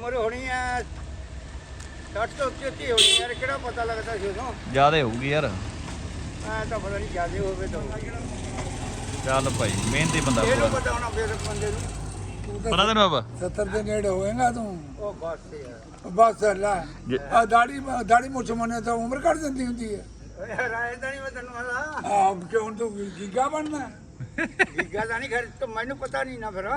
ਉਮਰ ਹੋਣੀ ਆ 60 ਤੋਂ ਉੱਤੇ ਉੱਤੇ ਹੋਣੀ ਯਾਰ ਕਿਹੜਾ ਪਤਾ ਲੱਗਦਾ ਸੀ ਉਦੋਂ ਜਿਆਦੇ ਹੋਊਗੀ ਯਾਰ। ਐ ਤਾਂ ਪਤਾ ਨਹੀਂ ਜਿਆਦੇ ਹੋਵੇ ਤਾਂ ਚੱਲ ਭਾਈ ਮਿਹਨਤੀ ਬੰਦਾ ਇਹਨੂੰ ਪੂਰਾ। ਪਤਾ ਹੋਣਾ ਫਿਰ ਬੰਦੇ ਨੂੰ। ਪਤਾ ਤੈਨੂੰ ਬਾਬਾ? 70 ਦੇ ਨੇੜੇ ਹੋਏਗਾ ਤੂੰ। ਉਹ ਬਸ ਯਾਰ। ਬਸ ਜੇ- ਆ ਦਾੜੀ ਦਾੜੀ ਮੁੱਛ ਮਨੇ ਤਾਂ ਉਮਰ ਕੱਢ ਦਿੰਦੀ ਹੁੰਦੀ ਹੈ ਓਏ ਰਾਏ ਤਾਂ ਨਹੀਂ ਮੈਂ ਤੈਨੂੰ ਆਦਾ ਆ ਕਿਉਂ ਤੂੰ ਗਿੱਗਾ ਬਣਨਾ? ਗਿੱਗਾ ਤਾਂ ਨਹੀਂ ਖਰ ਤਾਂ ਮੈਨੂੰ ਪਤਾ ਨਹੀਂ ਨਾ ਫਿਰ।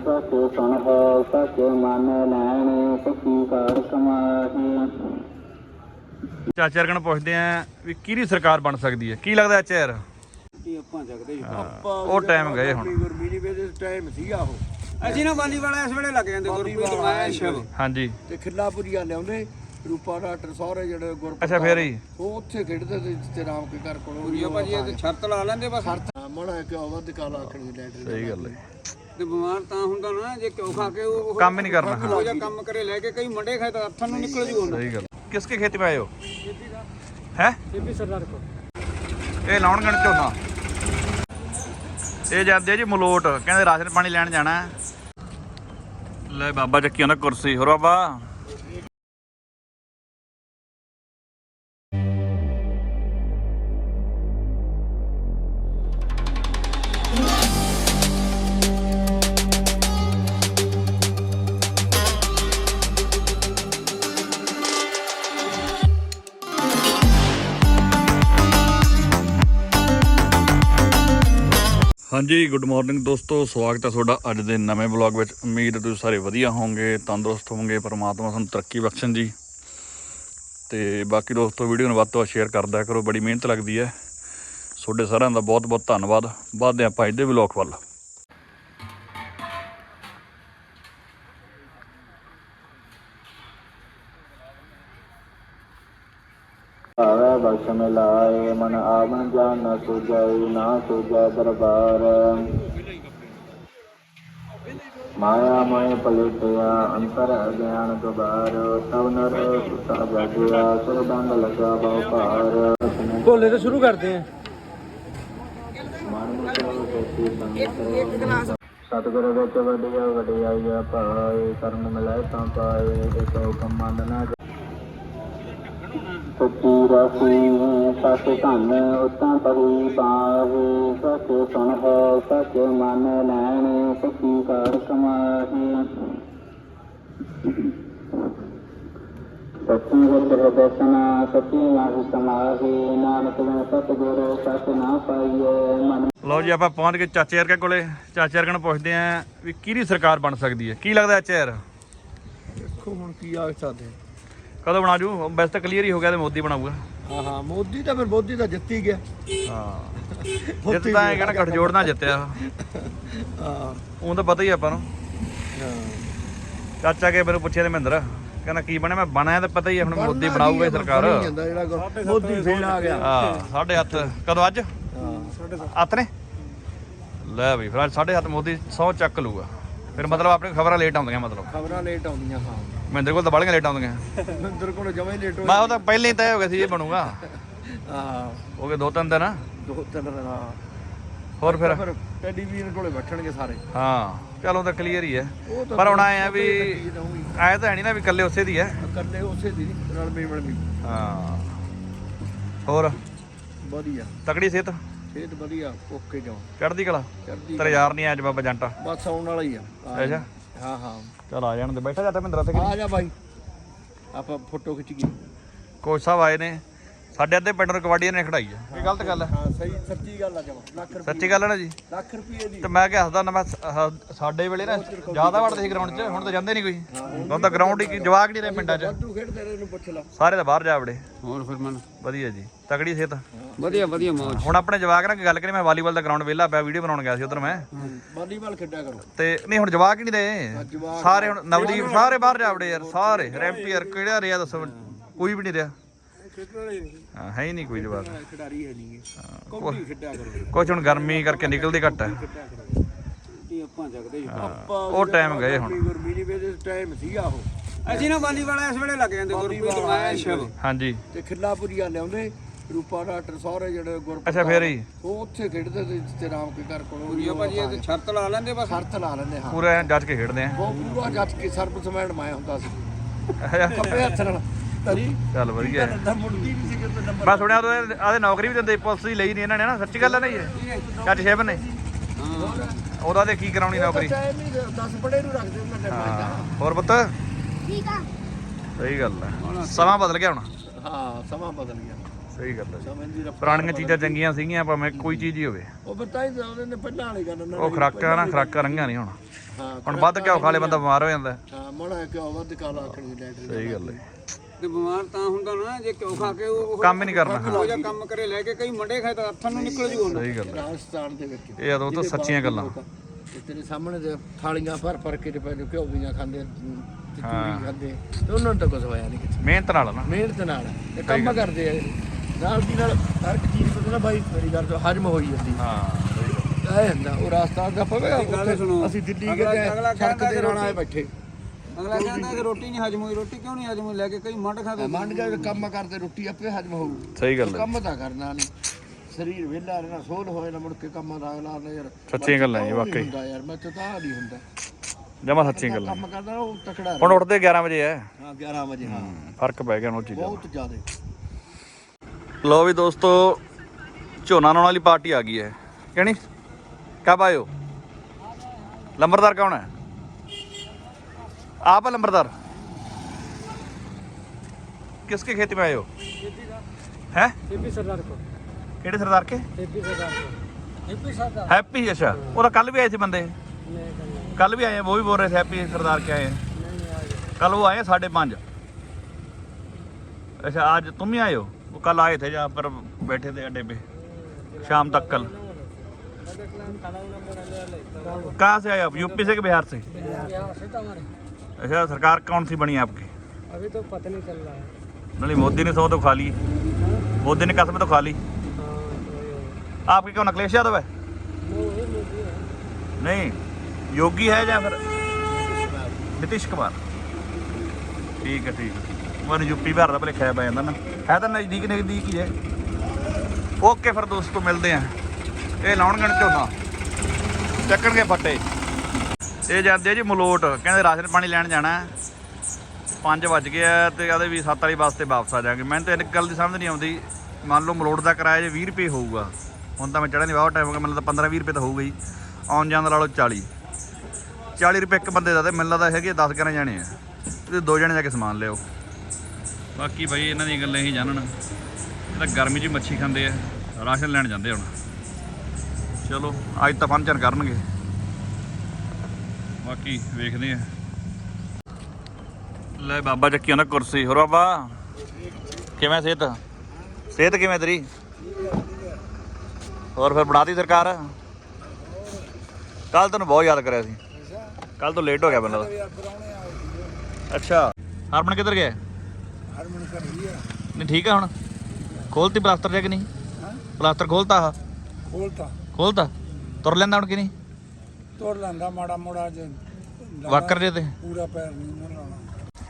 ਸਤਿ ਸੁਣ ਹੈ ਸਤਿ ਮਨ ਲੈਣੇ ਸਖੀ ਕਾਰ ਕਮਾਹੀ ਚਾਚਾ ਰਗਣ ਪੁੱਛਦੇ ਆ ਵੀ ਕਿਹਦੀ ਸਰਕਾਰ ਬਣ ਸਕਦੀ ਹੈ? ਕੀ ਲੱਗਦਾ ਚਾਚਾ ਆਪਾਂ ਜਗਦੇ ਉਹ ਟਾਈਮ ਗਏ ਹੁਣ। ਗੁਰਮੀਤ ਵੇਲੇ ਟਾਈਮ ਸੀਗਾ ਉਹ ਅਸੀਂ ਨਾ ਬਾਲੀ ਵਾਲਾ ਇਸ ਵੇਲੇ ਲੱਗ ਜਾਂਦੇ ਗੁਰਪ੍ਰੀਤ ਮੈਂ ਸ਼ਿਵ ਹਾਂਜੀ। ਤੇ ਖਿੱਲਾਪੁਰੀਆ ਲਿਆਉਂਦੇ ਰੂਪਾ ਡਾਕਟਰ ਸਹੁਰੇ ਜਿਹੜੇ ਗੁਰ ਅੱਛਾ ਫੇਰ ਹੀ? ਉਹ ਉੱਥੇ ਖੇਡਦੇ ਤੇ ਜਿੱਥੇ ਰਾਮ ਕੇ ਘਰ ਕੋਲ ਪੂਰੀਆ ਭਾਜੀ ਇਹ ਤੇ ਛੱਤ ਲਾ ਲੈਂਦੇ ਬਸ। ਮੜਾ ਕਿ ਵੱਧ ਕਾਲਾ ਆਖਣ ਦੀ ਲੈਟਰ ਸਹੀ ਗੱਲ ਹੈ। ਤੇ ਬਿਮਾਰ ਤਾਂ ਹੁੰਦਾ ਨਾ ਜੇ ਘਿਓ ਖਾ ਕੇ ਉਹ ਕੰਮ ਨਹੀਂ ਕਰਨਾ। ਹੋ ਜਾ ਕੰਮ ਕਰੇ ਲੈ ਕੇ ਕਈ ਮੰਡੇ ਖਾਏ ਅੱਥਾਂ ਨੂੰ ਨਿਕਲ ਜੂ ਉਹਨਾਂ ਸਹੀ ਗੱਲ। ਕਿਸ ਕੀ ਖੇਤੀ ਮੇ ਹੈ? ਬੀਬੀ ਸਰਦਾਰ ਕੋ ਇਹ ਲਾਉਣਗਣ ਝੋਨਾ ਇਹ ਜਾਂਦੇ ਜੀ ਮਲੋਟ। ਕਹਿੰਦੇ ਰਾਸ਼ਨ ਪਾਣੀ ਲੈਣ ਜਾਣਾ। ਲੈ ਬਾਬਾ ਚੱਕੀ ਆਉਂਦਾ ਕੁਰਸੀ। ਹੋਰ ਬਾਬਾ। ਹਾਂਜੀ ਗੁੱਡ ਮਾਰਨਿੰਗ ਦੋਸਤੋ, ਸਵਾਗਤ ਹੈ ਤੁਹਾਡਾ ਅੱਜ ਦੇ ਨਵੇਂ ਵਲੌਗ ਵਿੱਚ। ਉਮੀਦ ਹੈ ਤੁਸੀਂ ਸਾਰੇ ਵਧੀਆ ਹੋਵੋਗੇ, ਤੰਦਰੁਸਤ ਹੋਵੋਗੇ, ਪਰਮਾਤਮਾ ਤੁਹਾਨੂੰ ਤਰੱਕੀ ਬਖਸ਼ਣ ਜੀ। ਤੇ ਬਾਕੀ ਦੋਸਤੋ, ਵੀਡੀਓ ਨੂੰ ਵੱਧ ਤੋਂ ਵੱਧ ਸ਼ੇਅਰ ਕਰਦਾ ਕਰੋ, ਬੜੀ ਮਿਹਨਤ ਲੱਗਦੀ ਹੈ। ਤੁਹਾਡੇ ਸਾਰਿਆਂ ਦਾ ਬਹੁਤ ਬਹੁਤ ਧੰਨਵਾਦ। ਵਧਦੇ ਆਪਾਂ ਅੱਜ ਦੇ ਵਲੌਗ ਵੱਲ। ਆਵੇ ਬਖਸ਼ ਮਿਲਾਏ ਮਨ ਆਵਨ ਜਾਨ ਨ ਸੁਜਾਈ ਨਾ ਸੁਜਾ ਦਰਬਾਰ ਮਾਇਆ ਮੋਇ ਪਲਿਟਿਆ ਅੰਤਰ ਅਗਿਆਨ ਦੁਬਾਰ ਤਵ ਨਰ ਸੁਤਾ ਜਾਗਿਆ ਸੁਰ ਦੰਡ ਲਗਾ ਬਹੁ ਭਾਰ ਭੋਲੇ ਤੋਂ ਸ਼ੁਰੂ ਕਰਦੇ ਆ ਮਨ ਮੁਕੋ ਸੋਤੀ ਸੰਗਤ ਸਤਿਗੁਰ ਵਿੱਚ ਵਡਿਆ ਵਡਿਆਈਆ ਪਾਏ ਕਰਨ ਮਿਲਾਏ ਤਾਂ ਪਾਏ ਇਸੋ ਕਮੰਦ ਨਾ ਸੱਚੀ ਰਸੀ ਸਤ ਧਨ ਉਤਾਂ ਪਰੀ ਪਾਹੀ ਸਚ ਸੁਣ ਹੈ ਸਚ ਮਨ ਲੈਣੇ ਸੱਚੀ ਕਾਰ ਕਮਾਹੀ। ਸੱਚੀ ਵਿੱਚ ਰਦਸਨਾ ਸੱਚੀ ਨਾਹੀ ਸਮਾਹੀ। ਨਾਨਕ ਬਿਨ ਸਤਿਗੁਰ ਸਚ ਨਾ ਪਾਈਏ ਮਨ। ਲਓ ਜੀ ਆਪਾਂ ਪਹੁੰਚ ਗਏ ਚਾਚੇ ਵਰਗੇ ਕੋਲੇ। ਚਾਚੇ ਵਰਗਣ ਪੁੱਛਦੇ ਆ ਵੀ ਕਿਹਦੀ ਸਰਕਾਰ ਬਣ ਸਕਦੀ ਹੈ? ਕੀ ਲੱਗਦਾ ਚਾਚਾ ਯਾਰ ਦੇਖੋ ਹੁਣ ਕੀ ਆ ਸਕਦੇ ਕਦੋਂ ਬਣਾ ਜੂ? ਵੈਸੇ ਤਾਂ ਕਲੀਅਰ ਹੀ ਹੋ ਗਿਆ ਤੇ ਮੋਦੀ ਬਣਾਊਗਾ। ਹਾਂ ਹਾਂ ਮੋਦੀ ਤਾਂ ਫਿਰ ਮੋਦੀ ਤਾਂ ਜਿੱਤ ਹੀ ਗਿਆ। ਹਾਂ। ਜਿੱਤ ਤਾਂ ਇਹ ਕਹਿਣਾ ਗੱਠਜੋੜ ਨਾਲ ਜਿੱਤਿਆ। ਹਾਂ। ਉਹ ਤਾਂ ਪਤਾ ਹੀ ਆਪਾਂ ਨੂੰ। ਹਾਂ। ਚਾਚਾ ਕੇ ਮੈਨੂੰ ਪੁੱਛਿਆ ਤੇ ਮਹਿੰਦਰ ਕਹਿੰਦਾ ਕੀ ਬਣਿਆ? ਮੈਂ ਬਣਾਇਆ ਤਾਂ ਪਤਾ ਹੀ ਹੁਣ ਮੋਦੀ ਬਣਾਊਗਾ ਹੀ ਸਰਕਾਰ। ਮੋਦੀ ਫੇਲ ਆ ਗਿਆ। ਹਾਂ ਸਾਢੇ ਹੱਥ ਕਦੋਂ ਅੱਜ? ਹਾਂ। ਹੱਥ ਨੇ? ਲੈ ਬਈ ਫਿਰ ਅੱਜ ਸਾਢੇ ਹੱਥ ਮੋਦੀ 100 ਚੱਕ ਲੂਗਾ ਫਿਰ ਮਤਲਬ ਆਪਣੀ ਖਬਰਾਂ ਲੇਟ ਆਉਂਦੀਆਂ ਮਤਲਬ। ਖਬਰਾਂ ਲੇਟ ਆਉਂਦੀਆਂ ਹਾਂ। ਮਹਿੰਦਰ ਕੋਲ ਤਾਂ ਬਾਲੀਆਂ ਲੇਟ ਆਉਂਦੀਆਂ ਮੰਦਰ ਕੋਲ ਜਮਾ ਹੀ ਲੇਟ ਹੋ ਮੈਂ ਉਹ ਤਾਂ ਪਹਿਲਾਂ ਹੀ ਤੈਅ ਹੋ ਗਿਆ ਸੀ ਇਹ ਬਣੂਗਾ। ਹਾਂ। ਹੋ ਗਏ ਦੋ ਤਿੰਨ ਦਿਨ। ਦੋ ਤਿੰਨ ਦਿਨ ਹਾਂ। ਹੋਰ ਫਿਰ? ਫਿਰ ਟੈਲੀਵਿਜ਼ਨ ਕੋਲੇ ਬੈਠਣਗੇ ਸਾਰੇ। ਹਾਂ ਚਲੋ ਤਾਂ ਕਲੀਅਰ ਹੀ ਹੈ। ਪਰ ਹੁਣ ਆਏ ਆ ਵੀ। ਆਏ ਤਾਂ ਹੈ ਨਹੀਂ ਨਾ ਵੀ ਇਕੱਲੇ ਉਸੇ ਦੀ ਹੈ। ਇਕੱਲੇ ਉਸੇ ਦੀ ਰਲ ਮਿਲ ਮਿਲ। ਹਾਂ। ਹੋਰ? ਵਧੀਆ। ਤਕੜੀ ਸਿਹਤ? ਸਿਹਤ ਵਧੀਆ ਓਕੇ ਜਾਓ। ਚੜਦੀ ਕਲਾ? ਤੇਰਾ ਯਾਰ ਨਹੀਂ ਅੱਜ ਬਾਬਾ ਜੰਟਾ। ਬਸ ਆਉਣ ਵਾਲਾ ਹੀ ਆ। ਅੱਛਾ। ਹਾਂ ਹਾਂ। ਚਲ ਆ ਜਾਣ ਦੇ ਬੈਠਾ ਜਾ ਮਹਿੰਦਰ ਤੇ ਆ ਜਾ ਬਾਈ। ਆਪਾਂ ਫੋਟੋ ਖਿੱਚ ਗਏ। ਕੋਚ ਸਾਹਿਬ ਆਏ ਨੇ। ਸਾਡੇ ਅੱਧੇ ਪਿੰਡ ਨੂੰ ਕਬੱਡੀ ਨੇ ਖੜਾਈ ਆ। ਇਹ ਗਲਤ ਗੱਲ ਹੈ। ਹਾਂ ਸਹੀ ਸੱਚੀ ਗੱਲ ਆ ਜਮਾ। ਲੱਖ ਰੁਪਏ ਸੱਚੀ ਗੱਲ ਹੈ ਨਾ ਜੀ? ਲੱਖ ਰੁਪਏ ਦੀ। ਤੇ ਮੈਂ ਕਿਹਾ ਹੱਸਦਾ ਨਾ ਮੈਂ ਸ- ਸਾਡੇ ਵੇਲੇ ਨਾ ਜ਼ਿਆਦਾ ਵੜਦੇ ਸੀ ਗਰਾਊਂਡ 'ਚ ਹੁਣ ਤਾਂ ਜਾਂਦੇ ਨਹੀਂ ਕੋਈ। ਹੁਣ ਤਾਂ ਗਰਾਊਂਡ ਹੀ ਜਵਾਕ ਨਹੀਂ ਰਹੇ ਪਿੰਡਾਂ 'ਚ। ਤੂੰ ਖੇਡ ਤੇਰੇ ਨੂੰ ਪੁੱਛ ਲਾ। ਸਾਰੇ ਤਾਂ ਬਾਹਰ ਜਾ ਵੜੇ। ਹੋਰ ਫਿਰ ਮਨ? ਵਧੀਆ ਜੀ ਤਕੜੀ ਸਿਹਤ। ਵਧੀਆ ਵਧੀਆ ਮੌਜ। ਹੁਣ ਆਪਣੇ ਜਵਾਕ ਨਾਲ ਗੱਲ ਕਰੀ ਮੈਂ ਵਾਲੀਬਾਲ ਦਾ ਗਰਾਊਂਡ ਵਿਹਲਾ ਪਿਆ ਵੀਡੀਓ ਬਣਾਉਣ ਗਿਆ ਸੀ ਉਧਰ ਮੈਂ। ਵਾਲੀਬਾਲ ਖੇਡਿਆ ਕਰੋ। ਤੇ ਨਹੀਂ ਹੁਣ ਜਵਾਕ ਹੀ ਨਹੀਂ ਰਹੇ ਸਾਰੇ ਹੁਣ ਨਵਦੀਪ ਸਾਰੇ ਬਾਹਰ ਜਾ ਵੜੇ ਯਾਰ ਸਾਰੇ। ਰੈਂਪੀ ਯਾਰ ਕਿਹੜਾ ਰਿਹਾ ਦੱਸੋ ਕੋਈ ਵੀ ਨਹੀਂ ਰਿਹਾ। ਹਾਂ ਹੈ ਹੀ ਨਹੀਂ ਕੋਈ ਜਵਾਕ। ਖਿਡਾਰੀ ਹੈ ਨਹੀਂਗੇ ਕਬੱਡੀ ਖੇਡਿਆ ਕਰੋ। ਕੁਛ ਹੁਣ ਗਰਮੀ ਕਰਕੇ ਨਿਕਲਦੀ ਘੱਟ ਹੈ ਇਹ ਆਪਾਂ ਜਗਦੇ ਆਪਾਂ ਉਹ ਟਾਈਮ ਗਏ ਹੁਣ। ਗੁਰਮੀਤ ਵੇਲੇ ਟਾਈਮ ਸੀਗਾ ਉਹ ਅਸੀਂ ਨਾ ਬਾਲੀ ਵਾਲਾ ਇਸ ਵੇਲੇ ਲੱਗ ਜਾਂਦੇ ਗੁਰਪ੍ਰੀਤ ਮੈਂ ਸ਼ਿਵ ਹਾਂਜੀ। ਤੇ ਖਿੱਲਾਪੁਰੀਆ ਲਿਆਉਂਦੇ ਰੂਪਾ ਡਾਕਟਰ ਸਹੁਰੇ ਜਿਹੜੇ ਗੁਰ ਅੱਛਾ ਫੇਰ ਹੀ। ਉਹ ਉੱਥੇ ਖੇਡਦੇ ਤੇ ਜਿੱਥੇ ਰਾਮ ਕੇ ਘਰ ਕੋਲ। ਪੂਰੀਆ ਭਾਜੀ ਇਹ ਤੇ ਛੱਤ ਲਾ ਲੈਂਦੇ ਬਸ। ਸ਼ਰਤ ਲਾ ਲੈਂਦੇ ਹਾਂ। ਪੂਰਾ ਜੱਜ ਕੇ ਖੇਡਦੇ ਆ। ਉਹ ਪੂਰਾ ਜੱਜ ਕੇ ਸਰਬਸਮੈਨ ਮੈਂ ਹੁੰਦਾ ਸੀ। ਅੱਛਾ, ਖੱਬੇ ਹੱਥ ਨਾਲ। ਤਰੀ। ਚੱਲ ਵਧੀਆ। ਹੈ। ਤਾਂ ਮੁੜਦੀ ਨਹੀਂ ਸੀ ਕਿਤੇ ਨੰਬਰ ਮੈਂ ਸੁਣਿਆ ਉਹਦੇ ਆਦੇ ਨੌਕਰੀ ਵੀ ਦਿੰਦੇ ਪੁਲਿਸ ਦੀ ਲਈ ਨਹੀਂ ਇਹਨਾਂ ਨੇ ਨਾ ਸੱਚੀ ਗੱਲ ਹੈ ਨਾ ਇਹ। ਚੱਜ ਸ਼ੇਬ ਨੇ। ਉਹਦਾ ਤੇ ਕੀ ਕਰਾਉਣੀ ਨੌਕਰੀ? ਟਾਈਮ ਹੀ 10 ਪੜੇ ਨੂੰ ਰੱਖਦੇ ਉਹਨਾਂ ਨੇ ਹਾਂ ਹੋਰ ਪੁੱਤ? ਠੀਕ ਆ। ਸਹੀ ਗੱਲ ਹੈ ਸਮਾਂ ਬਦਲ ਗਿਆ ਹੁਣ। ਹਾਂ ਸਮਾਂ ਬਦਲ ਗਿਆ। ਸਹੀ ਗੱਲ ਹੈ ਸਮੇਂ ਦੀ ਰਫਤਾਰ ਪੁਰਾਣੀਆਂ ਚੀਜ਼ਾਂ ਚੰਗੀਆਂ ਸੀਗੀਆਂ ਭਾਵੇਂ ਕੋਈ ਚੀਜ਼ ਹੀ ਹੋਵੇ। ਉਹ ਬਤਾਈ ਤਾਂ ਉਹਨੇ ਪਹਿਲਾਂ ਵਾਲੀ ਗੱਲ ਉਹਨਾਂ ਉਹ ਖਰਾਕਾਂ ਨਾ ਖਰਾਕਾਂ ਰੰਗਾਂ ਨਹੀਂ ਹੁਣ। ਹਾਂ ਹੁਣ ਵੱਧ ਘਿਓ ਖਾ ਲੇ ਬੰਦਾ ਬਿਮਾਰ ਹੋ ਜਾਂਦਾ। ਹਾਂ ਮੜਾ ਕਿਉਂ ਵੱਧ ਕਾਲਾ ਆਖਣੀ ਡਾਕਟਰ ਸਹੀ ਗੱਲ ਹੈ। ਤੇ ਬਿਮਾਰ ਤਾਂ ਹੁੰਦਾ ਨਾ ਜੇ ਕਿਉਂ ਖਾ ਕੇ ਉਹ ਕੰਮ ਹੀ ਨਹੀਂ ਕਰਨਾ। ਉਹ ਜਿਹਾ ਕੰਮ ਕਰੇ ਲੈ ਕੇ ਕਈ ਮੰਡੇ ਖਾਏ ਤਾਂ ਹੱਥਾਂ ਨੂੰ ਨਿਕਲ ਜੂ ਸਹੀ ਗੱਲ ਹੈ। ਰਾਜਸਥਾਨ ਦੇ ਵਿੱਚ। ਇਹ ਉਦੋਂ ਤਾਂ ਸੱਚੀਆਂ ਗੱਲਾਂ। ਤੇ ਤੇਰੇ ਸਾਹਮਣੇ ਤੇ ਥਾਲੀਆਂ ਭਰ ਭਰ ਕੇ ਤੇ ਪਹਿਲੇ ਘਿਓ ਦੀਆਂ ਖਾਂਦੇ ਤੇ ਚੂਰੀ ਖਾਂਦੇ ਤੇ ਉਹਨਾਂ ਨੂੰ ਤਾਂ ਕੁਝ ਹੋਇਆ ਨਹੀਂ ਕਿਤੇ। ਮਿਹਨਤ ਨਾਲ ਨਾ। ਮਿਹਨਤ ਨਾਲ। ਤੇ ਕੰਮ ਕਰਦੇ ਆ ਨਾਲ ਦੀ ਨਾਲ ਹਰ ਇੱਕ ਚੀਜ਼ ਤੋਂ ਨਾ ਬਾਈ ਮੇਰੀ ਗੱਲ ਤੋਂ ਹਜਮ ਹੋਈ ਜਾਂਦੀ। ਹਾਂ ਇਹ ਹੁੰਦਾ ਉਹ ਰਾਜਸਥਾਨ ਦਾ ਪਵੇ ਗੱਲ ਸੁਣੋ। ਅਸੀਂ ਦਿੱਲੀ ਗਏ ਅਗਲਾ- ਸੜਕ ਕਹਿੰਦਾ ਦੇ ਨਾਲ ਆਏ ਬੈਠੇ। ਅਗਲਾ ਕਹਿੰਦਾ ਕਿ ਰੋਟੀ ਨਹੀਂ ਹਜਮ ਹੋਈ ਰੋਟੀ ਕਿਉਂ ਨਹੀਂ ਹਜਮ ਹੋਈ? ਲੈ ਕੇ ਕਈ ਮੰਡ ਖਾਦੇ ਮੰਨ ਗਿਆ ਕੰਮ ਕਰਦੇ ਰੋਟੀ ਆਪੇ ਹਜਮ ਹੋਊ। ਸਹੀ ਗੱਲ ਹੈ। ਕੰਮ ਤਾਂ ਕਰਨਾ ਨਹੀਂ ਸਰੀਰ ਵਿਹਲਾ ਰਹਿਣਾ ਸੋਲ ਹੋਏ ਨਾ ਮੁੜ ਕੇ ਕੰਮਾਂ ਦਾ ਅਗਲਾ ਨਾ ਯਾਰ ਸੱਚੀਆਂ ਗੱਲਾਂ ਜੀ ਵਾਕਈ। ਹੁੰਦਾ ਯਾਰ ਮੈਂ ਤਾਂ ਤਾਂ ਨਹੀਂ ਹੁੰਦਾ। ਜਮਾ ਸੱਚੀਆਂ ਗੱਲਾਂ। ਕੰਮ ਕਰਦਾ ਉਹ ਤਕੜਾ ਹੁਣ ਉੱਠਦੇ 11 ਵਜੇ ਐ ਹਾਂ 11 ਵਜੇ ਹਾਂ। ਫ਼ਰਕ ਪੈ ਗਿਆ ਉਹ ਚੀਜ਼ਾਂ ਬਹੁਤ ਜ਼ਿਆਦਾ। ਲੋ ਵੀ ਦੋਸਤੋ ਝੋਨਾ ਲਾਉਣ ਵਾਲੀ ਪਾਰਟੀ ਆ ਗਈ ਹੈ। ਕਿਹਣੀ ਕਬ ਆਇਓ ਲੰਬਰਦਾਰ ਕੌਣ ਹੈ? आप लंबरदार किसके खेत में आए हो? है? सरदार सरदार के? हैप्पी अच्छा। और कल भी आए थे बंदे? कल भी आए वो भी बोल रहे थे हैप्पी सरदार के आए हैं। कल वो आए साढ़े पाँच। अच्छा आज तुम ही आए हो? वो कल आए थे जहाँ पर बैठे थे अड्डे पे शाम तक कल। कहाँ से आए आप? यूपी से कि बिहार से? अच्छा सरकार कौन सी बनी है आपकी अभी तो पता नहीं चल रहा है नहीं मोदी ने सौ तो खा ली मोदी ने कसम तो खा ली आपके कौन अखिलेश यादव है नहीं योगी है या फिर नीतीश कुमार ठीक है ठीक है ਮੈਨੂੰ ਯੂਪੀ ਬਿਹਾਰ ਦਾ ਭਲੇਖਾ ਪੈ ਜਾਂਦਾ ਨਾ ਹੈ ਤਾਂ ਨਜ਼ਦੀਕ ਨਜ਼ਦੀਕ ਹੀ ਹੈ ਓਕੇ ਫਿਰ ਦੋਸਤੋ ਮਿਲਦੇ ਆ ਇਹ ਲਾਉਣਗਣ ਝੋਨਾ ਚੱਕਣਗੇ ਫੱਟੇ ਇਹ ਜਾਂਦੇ ਆ ਜੀ ਮਲੋਟ, ਕਹਿੰਦੇ ਰਾਸ਼ਨ ਪਾਣੀ ਲੈਣ ਜਾਣਾ। ਹੈ 5 ਵੱਜ ਗਏ ਆ ਤੇ ਕਹਿੰਦੇ ਵੀ 7 ਵਾਲੀ ਬੱਸ ਤੇ ਵਾਪਸ ਆ ਜਾਾਂਗੇ ਮੈਨੂੰ ਤਾਂ ਇੱਕ ਗੱਲ ਦੀ ਸਮਝ ਨਹੀਂ ਆਉਂਦੀ। ਮੰਨ ਲਓ ਮਲੋਟ ਦਾ ਕਿਰਾਇਆ ਜੇ 20 ਰੁਪਏ ਹੋਊਗਾ, ਹੁਣ ਤਾਂ ਮੈਂ ਚੜ੍ਹਨ ਦੀ ਵਾਹ ਟਾਈਮ ਹੋ ਗਿਆ, ਮੈਨੂੰ ਤਾਂ 15 20 ਰੁਪਏ ਤਾਂ ਹੋਊਗਾ ਹੀ। ਆਉਣ ਜਾਣ ਦਾ ਲਾ ਲਓ 40 40 ਰੁਪਏ ਇੱਕ ਬੰਦੇ ਦਾ ਤੇ ਮੈਨੂੰ ਲੱਗਦਾ ਹੈਗੇ 10 11 ਜਾਣੇ ਆ। ਤੇ ਦੋ ਜਣੇ ਜਾ ਕੇ ਸਮਾਨ ਲਿਓ ਬਾਕੀ ਭਾਈ ਇਹਨਾਂ ਦੀਆਂ ਗੱਲਾਂ ਹੀ ਜਾਣਨ। ਇਹ ਤਾਂ ਗਰਮੀ 'ਚ ਮੱਛੀ ਖਾਂਦੇ ਆ। ਰਾਸ਼ਨ ਲੈਣ ਜਾਂਦੇ ਹੁਣ। ਚਲੋ, ਅੱਜ ਤਾਂ ਫੰਕਸ਼ਨ ਕਰਨਗੇ। ਬਾਕੀ ਵੇਖਦੇ ਆ। ਲੈ ਬਾਬਾ ਚੱਕੀ ਉਹਨਾਂ ਕੁਰਸੀ ਹੋਰ ਬਾਬਾ ਕਿਵੇਂ ਸਿਹਤ? ਸਿਹਤ ਕਿਵੇਂ ਤੇਰੀ? ਹੋਰ ਫਿਰ ਬਣਾਤੀ ਸਰਕਾਰ? ਕੱਲ ਤੈਨੂੰ ਬਹੁਤ ਯਾਦ ਕਰਿਆ ਸੀ। ਕੱਲ ਤੋਂ ਲੇਟ ਹੋ ਗਿਆ ਬੰਦਾ। ਅੱਛਾ। ਹਰਮਨ ਕਿੱਧਰ ਗਿਆ? ਹਰਮਨ ਘਰੀ ਆ। ਨਹੀਂ ਠੀਕ ਆ ਹੁਣ? ਖੋਲਤੀ ਪਲਾਸਟਰ ਜਾਂ ਕਿ ਨਹੀਂ? ਪਲਾਸਟਰ ਖੋਲਤਾ ਆ ਖੋਲਤਾ। ਖੋਲਤਾ? ਤੁਰ ਲੈਂਦਾ ਹੁਣ ਕਿ ਨਹੀਂ? ਤੋੜ ਲੈਂਦਾ ਮਾੜਾ ਮੋੜਾ ਜੇ। ਵਾਕਰ ਜੇ ਤੇ। ਪੂਰਾ ਪੈਰ ਨਹੀਂ ਨਾ ਲਾਉਣਾ।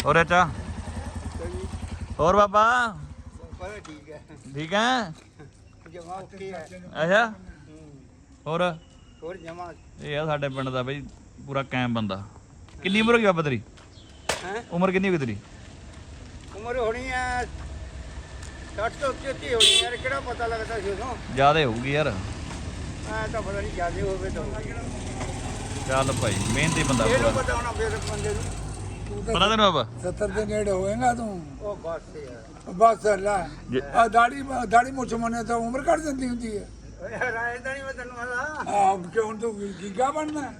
ਹੋਰ ਅੱਛਾ ਹੋਰ ਬਾਬਾ? ਪਰ ਠੀਕ ਹੈ। ਠੀਕ ਹੈ? ਜਮਾ ਓਕੇ ਹੈ। ਅੱਛਾ। ਹੋਰ? ਹੋਰ ਜਮਾ। ਇਹ ਆ ਸਾਡੇ ਪਿੰਡ ਦਾ ਬਈ ਪੂਰਾ ਕਾਇਮ ਬੰਦਾ। ਕਿੰਨੀ ਉਮਰ ਹੋ ਗਈ ਬਾਬਾ ਤੇਰੀ? ਹੈ? ਉਮਰ ਕਿੰਨੀ ਹੋ ਗਈ ਤੇਰੀ? ਉਮਰ ਹੋਣੀ ਹੈ 60 ਤੋਂ ਉੱਤੇ ਉੱਤੇ ਹੋਣੀ ਯਾਰ ਕਿਹੜਾ ਪਤਾ ਲੱਗਦਾ ਸੀ ਉਦੋਂ? ਜ਼ਿਆਦਾ ਹੋਊਗੀ ਯਾਰ। ਐ ਤਾਂ ਪਤਾ ਨਹੀਂ ਜਿਆਦੇ ਹੋਵੇ ਤਾਂ ਚੱਲ ਭਾਈ ਮਿਹਨਤੀ ਬੰਦਾ ਪੂਰਾ। ਪਤਾ ਹੋਣਾ ਫਿਰ ਬੰਦੇ ਨੂੰ ਤੂੰ ਤਾਂ ਪਤਾ ਤੈਨੂੰ ਬਾਬਾ? 70 ਦੇ ਨੇੜੇ ਹੋਏਗਾ ਤੂੰ। ਉਹ ਬਸ ਯਾਰ। ਬਸ ਲੈ। ਜੇ- ਆ ਦਾੜੀ ਦਾੜੀ ਮੁੱਛ ਮਨੇ ਤਾਂ ਉਮਰ ਕੱਢ ਦਿੰਦੀ ਹੁੰਦੀ ਹੈ। ਓਏ ਰਾਏ ਤਾਂ ਨਹੀਂ ਮੈਂ ਤੈਨੂੰ ਆਦਾ ਆ ਕਿਉਂ ਤੂੰ ਗੀਗਾ ਬਣਨਾ?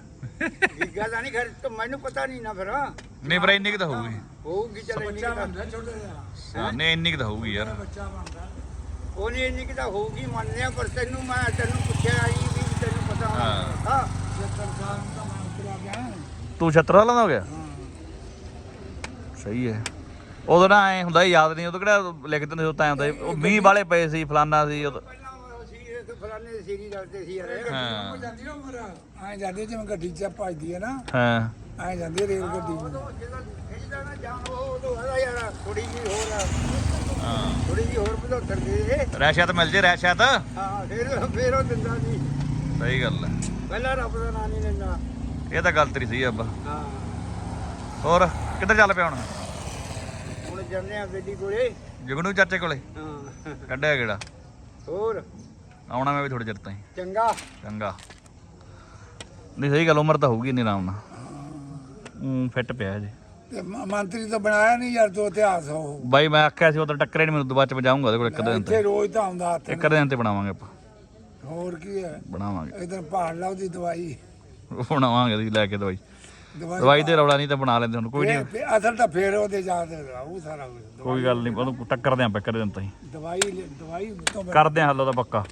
ਗਿੱਗਾ ਤਾਂ ਨਹੀਂ ਖਰ ਤਾਂ ਮੈਨੂੰ ਪਤਾ ਨਹੀਂ ਨਾ ਫਿਰ। ਨਹੀਂ ਪਰ ਇੰਨੀ ਕੁ ਤਾਂ ਹੋਊਗੀ। ਹੋਊਗੀ ਚੱਲ ਇੰਨੀ ਬੱਚਾ ਕੁ ਤਾਂ। ਬਣਦਾ ਛੋਟਾ ਜਿਹਾ। ਹਾਂ, ਨਹੀਂ ਇੰਨੀ ਕੁ ਤਾਂ ਹੋਊਗੀ ਯਾਰ। ਬੱਚਾ ਬਣਦਾ। ਉਹ ਨਹੀਂ ਇੰਨੀ ਕਿ ਤਾਂ ਹੋਊਗੀ ਮੰਨਦੇ ਆ ਪਰ ਤੈਨੂੰ ਮੈਂ ਤੈਨੂੰ ਪੁੱਛਿਆ ਆਈ ਵੀ ਤੈਨੂੰ ਪਤਾ ਹੋਣਾ ਹਾਂ। ਹਾਂ 70 ਸਾਲ ਤੂੰ 76 ਸਾਲਾਂ ਦਾ ਹੋ ਗਿਆ? ਸਹੀ ਹੈ। ਉਦੋਂ ਨਾ ਐ ਹੁੰਦਾ ਸੀ, ਯਾਦ ਨਹੀਂ ਉਦੋਂ ਕਿਹੜਾ ਲਿਖ ਦਿੰਦੇ ਸੀ ਉਹ ਤਾਂ ਹੁੰਦਾ ਸੀ, ਉਹ ਮੀਂਹ ਵਾਲੇ ਪਏ ਸੀ ਫਲਾਨਾ ਸੀ ਉਦੋਂ। ਪਹਿਲਾਂ ਉਹ ਸੀ ਇਹ ਫਲਾਣੇ ਸੀਰੀ ਸੀ ਯਾਰ ਹਾਂ। ਜਾਂਦੀ ਨਾ ਉਮਰ ਐ ਜਾਂਦੀ ਜਿਵੇਂ ਗੱਡੀ ਚ ਭੱਜਦੀ ਹੈ ਨਾ ਹਾਂ। ਐ ਜਾਂਦੀ ਰੇਲ ਗੱਡੀ ਨੂੰ ਜਦੋਂ ਖਿੱਚਦਾ ਨਾ ਜਾਣ ਉਹ ਉਦੋਂ ਆਦਾ ਯਾਰ ਥੋੜੀ ਜਿਹੀ ਹੋਰ ਹਾਂ ਥੋੜੀ ਜਿਹੀ ਹੋਰ 75 ਦੇ ਰਹਿਸ਼ਤ ਮਿਲ ਜੇ ਰਹਿਸ਼ਤ ਹਾਂ ਫੇਰ ਫੇਰ ਉਹ ਦਿੰਦਾ ਨਹੀਂ। ਸਹੀ ਗੱਲ ਹੈ। ਪਹਿਲਾਂ ਰੱਬ ਦਾ ਨਾਂ ਨਹੀਂ ਲੈਂਦਾ। ਇਹ ਤਾਂ ਗੱਲ ਤੇਰੀ ਸਹੀ ਆ ਅੱਬਾ ਹਾਂ। ਹੋਰ ਕਿੱਧਰ ਚੱਲ ਪਿਆ ਹੁਣ? ਹੁਣ ਜਾਂਦੇ ਆ ਬੇਟੀ ਕੋਲੇ। ਜਗਨੂ ਚਾਚੇ ਕੋਲੇ? ਹਾਂ। ਕੱਢਿਆ ਕਿਹੜਾ? ਹੋਰ? ਆਉਣਾ ਮੈਂ ਵੀ ਥੋੜੇ ਚਿਰ ਤਾਈਂ। ਚੰਗਾ। ਚੰਗਾ। ਨਹੀਂ ਸਹੀ ਗੱਲ ਉਮਰ ਤਾਂ ਹੋਊਗੀ ਨਹੀਂ ਆਰਾਮ ਨਾਲ। ਹੂੰ ਫਿੱਟ ਪਿਆ ਜੀ ਤੇ ਮੰਤਰੀ ਤਾਂ ਬਣਾਇਆ ਨਹੀਂ ਯਾਰ ਦੋ ਇਤਿਹਾਸ ਹੋ ਬਾਈ ਮੈਂ ਆਖਿਆ ਸੀ ਉਦੋਂ ਟੱਕਰੇ ਨਹੀਂ ਮੈਨੂੰ ਬਾਅਦ ਚ ਵਜਾਉਂਗਾ ਉਹਦੇ ਕੋਲ ਇੱਕ ਦਿਨ ਇੱਥੇ ਤੇ ਰੋਜ਼ ਤਾਂ ਆਉਂਦਾ ਹੱਥ ਇੱਕ ਦਿਨ ਤੇ ਬਣਾਵਾਂਗੇ ਆਪਾਂ। ਹੋਰ ਕੀ ਹੈ? ਬਣਾਵਾਂਗੇ। ਇਧਰ ਪਹਾੜ ਲਾਉ ਦੀ ਦਵਾਈ। ਉਹ ਬਣਾਵਾਂਗੇ ਅਸੀਂ ਲੈ ਕੇ ਦਵਾਈ। ਦਵਾਈ ਤੇ ਰੌਲਾ ਨਹੀਂ ਤਾਂ ਬਣਾ ਲੈਂਦੇ ਹੁਣ ਕੋਈ ਨਹੀਂ। ਅਸਲ ਤਾਂ ਫੇਰ ਉਹਦੇ ਤੇ ਉਹ ਸਾਰਾ ਕੁਝ ਕੋਈ ਗੱਲ ਨਹੀਂ ਉਹਨੂੰ ਟੱਕਰਦੇ ਆਂ ਪੱਕਰ ਦਿਨ ਤਾਈਂ। ਦਵਾਈ ਦਵਾਈ ਤੋਂ ਕਰਦੇ ਆਂ ਹੱਲ ਉਹਦਾ ਪੱਕਾ।